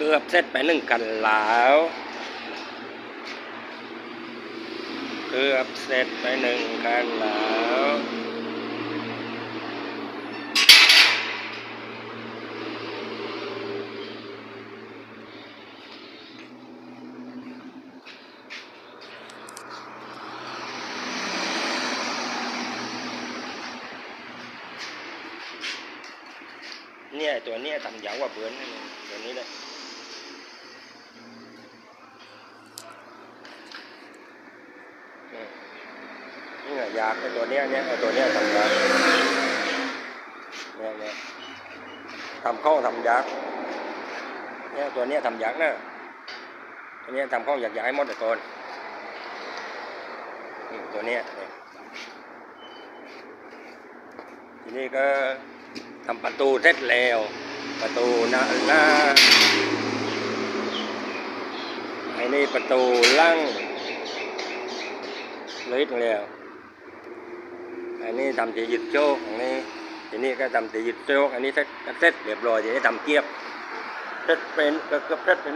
กือบเสร็จไปหนึ่งกันแล้วเกือบเสร็จไปหนึ่งกันแล้วเนี่ยตัวเนี้ยทำยาวกว่าเบือนตัวนี้เลยอืม นี่ไงยากไอ้ตัวเนี้ยเนี่ยไอ้ตัวเนี้ยทำยากเนี่ยเนี่ยทำข้องทำยากเนี่ยตัวเนี้ยทำยากนะตัวเนี้ยทำข้องอยากอยากให้หมดเลยก่อนตัวเนี้ยเนี่ยทีนี้ก็ทำประตูเสร็จแล้ว ประตูหน้าหน้าไอ้นี่ประตูล่างเลยแล้ว อันนี้ทำตียึดโจกอันนี้ทีนี้ก็ทำตียึดโจกอันนี้เสร็จเสร็จเรียบร้อยทีนี้ทำเกียบเสร็จเป็นก็เกือบเสร็จเป็น